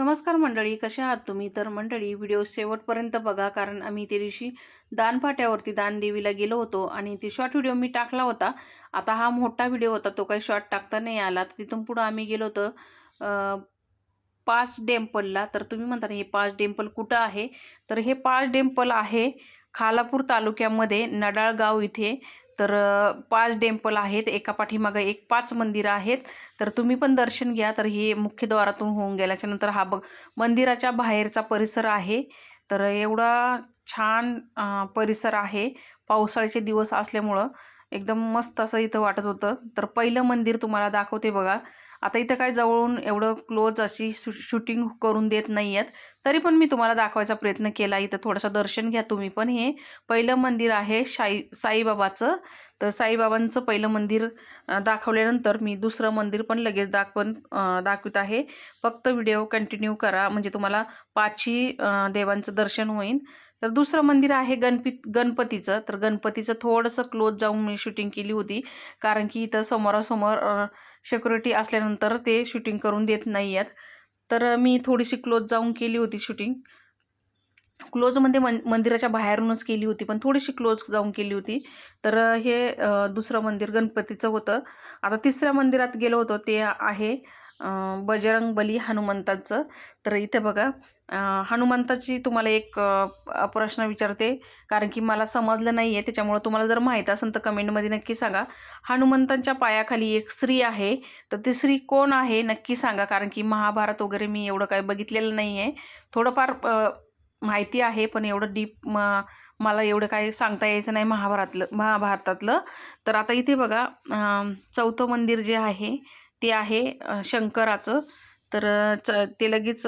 नमस्कार मंडळी कशा आहात तुम्ही? तर मंडळी व्हिडिओ शेवटपर्यंत बघा कारण आम्ही त्या दिवशी दानपाट्यावरती दानदेवीला गेलो होतो आणि ती शॉर्ट व्हिडिओ मी टाकला होता. आता हा मोठा व्हिडिओ होता तो काही शॉर्ट टाकता नाही आला. तर तिथून पुढं आम्ही गेलो होतो पाच डेम्पलला तर तुम्ही म्हणता हे पाच डेम्पल कुठं आहे? तर हे पाच डेम्पल आहे खालापूर तालुक्यामध्ये नडाळगाव इथे. तर पाच टेम्पल आहेत एका पाठीमागं एक पाच मंदिरं आहेत. तर तुम्ही पण दर्शन घ्या तर हे मुख्यद्वारातून होऊन गेल्याच्यानंतर हा बघ मंदिराच्या बाहेरचा परिसर आहे. तर एवढा छान परिसर आहे. पावसाळ्याचे दिवस असल्यामुळं एकदम मस्त असं इथं वाटत होतं. तर पहिलं मंदिर तुम्हाला दाखवते बघा. आता इथं काय जवळून एवढं क्लोज अशी शू शूटिंग करून देत नाही आहेत तरी पण मी तुम्हाला दाखवायचा प्रयत्न केला. इथं थोडंसं दर्शन घ्या तुम्ही पण हे. पहिलं मंदिर आहे साई साईबाबाचं. तर साईबाबांचं पहिलं मंदिर दाखवल्यानंतर मी दुसरं मंदिर पण लगेच दाखवून दाखवत दाखवित आहे. फक्त व्हिडिओ कंटिन्यू करा. म्हणजे तुम्हाला पाचही देवांचं दर्शन होईल तर दुसरं मंदिर आहे गणपित गणपतीचं. तर गणपतीचं थोडंसं क्लोज जाऊन मी शूटिंग केली होती. कारण की इथं समोरासमोर सिक्युरिटी असल्यानंतर ते शूटिंग करून देत नाही आहेत तर मी थोडीशी क्लोज जाऊन केली होती शूटिंग क्लोजमध्ये म्हणजे मन मंदिराच्या बाहेरूनच केली होती पण थोडीशी क्लोज जाऊन केली होती. तर हे दुसरं मंदिर गणपतीचं होतं. आता तिसऱ्या मंदिरात गेलो होतो ते आहे बजरंगबली हनुमंताचं. तर इथे बघा हनुमंताची तुम्हाला एक प्रश्न विचारते. कारण की मला समजलं नाही आहे त्याच्यामुळं तुम्हाला जर माहीत असेल तर कमेंटमध्ये नक्की सांगा. हनुमंतांच्या पायाखाली एक स्त्री आहे. तर ती स्त्री कोण आहे नक्की सांगा. कारण की महाभारत वगैरे मी एवढं काय बघितलेलं नाही आहे थोडंफार माहिती आहे पण एवढं डीप म मला एवढं काही सांगता यायचं नाही महाभारतलं महाभारतातलं. तर आता इथे बघा चौथं मंदिर जे आहे ते आहे शंकराचं. तर च ते लगेच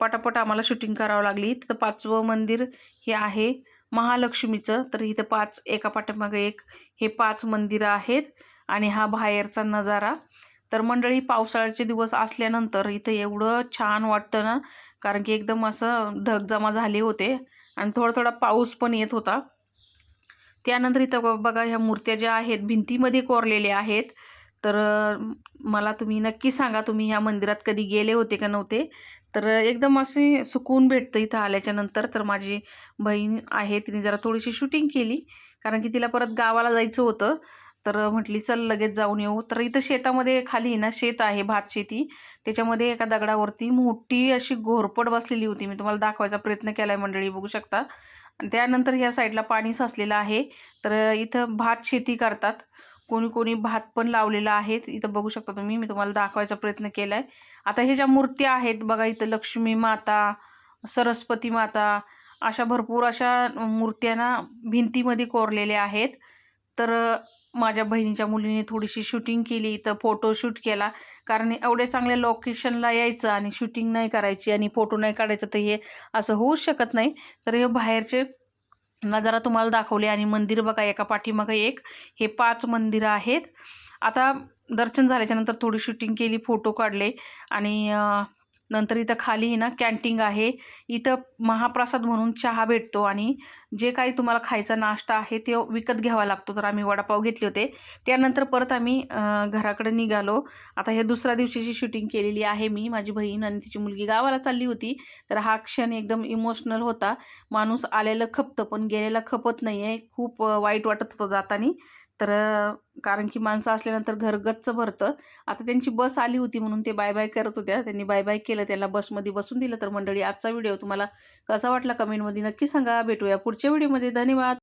पटापट आम्हाला शूटिंग करावं लागली. तिथं पाचवं मंदिर हे आहे महालक्ष्मीचं. तर इथं पाच एका पाठीमागे एक हे पाच मंदिरं आहेत आणि हा बाहेरचा नजारा. तर मंडळी पावसाळ्याचे दिवस असल्यानंतर इथं एवढं छान वाटतं ना कारण की एकदम असं ढग जमा झाले होते आणि थोडा थोडा पाऊस पण येत होता. त्यानंतर इथं ब- बघा ह्या मूर्त्या ज्या आहेत भिंतीमध्ये कोरलेल्या आहेत. तर मला तुम्ही नक्की सांगा तुम्ही ह्या मंदिरात कधी गेले होते का नव्हते? तर एकदम असे सुकून भेटतं इथं आल्याच्यानंतर तर माझी बहीण आहे तिने जरा थोडीशी शूटिंग केली कारण की तिला परत गावाला जायचं होतं. तर म्हटली चल लगेच जाऊन येऊ. तर इथं शेतामध्ये खाली ना शेत आहे भात शेती. त्याच्यामध्ये एका दगडावरती मोठी अशी घोरपड बसलेली होती. मी तुम्हाला दाखवायचा प्रयत्न केला आहे मंडळी बघू शकता. आणि त्यानंतर ह्या साईडला पाणी साचलेलं आहे. तर इथं भात शेती करतात. कोणी कोणी भात पण लावलेला आहे. इथं बघू शकता तुम्ही मी तुम्हाला दाखवायचा प्रयत्न केला आहे आता हे ज्या मूर्त्या आहेत बघा इथं लक्ष्मी माता सरस्वती माता अशा भरपूर अशा मूर्त्यांना भिंतीमध्ये कोरलेल्या आहेत. तर माझ्या बहिणीच्या मुलीने थोडीशी शूटिंग केली इथं फोटोशूट केला. कारण एवढ्या चांगल्या लोकेशनला यायचं आणि शूटिंग नाही करायची आणि फोटो नाही काढायचं तर हे असं होऊच शकत नाही. तर हे बाहेरचे नजारा तुम्हाला दाखवले आणि मंदिर बघा एका पाठीमागं एक. हे पाच मंदिरं आहेत. आता दर्शन झाल्याच्यानंतर थोडी शूटिंग केली फोटो काढले आणि नंतर इथं खाली ना कॅन्टीन आहे. इथं महाप्रसाद म्हणून चहा भेटतो आणि जे काही तुम्हाला खायचा नाश्ता आहे ते विकत घ्यावा लागतो. तर आम्ही वडापाव घेतले होते. त्यानंतर परत आम्ही घराकडे निघालो. आता हे दुसऱ्या दिवशीची शूटिंग केलेली आहे मी. माझी बहीण आणि तिची मुलगी गावाला चालली होती. तर हा क्षण एकदम इमोशनल होता. माणूस आलेलं खपतं पण गेलेलं खपत नाही आहे खूप वाईट वाटत होतं जाताना. तर कारण की माणसं असल्यानंतर घर गच्च भरतं. आता त्यांची बस आली होती म्हणून ते बाय बाय करत होत्या. त्यांनी बाय बाय केलं त्याला बसमध्ये बसून दिलं. तर मंडळी आजचा व्हिडिओ तुम्हाला कसा वाटला कमेंटमध्ये नक्की सांगा. भेटूया पुढच्या व्हिडिओमध्ये. धन्यवाद!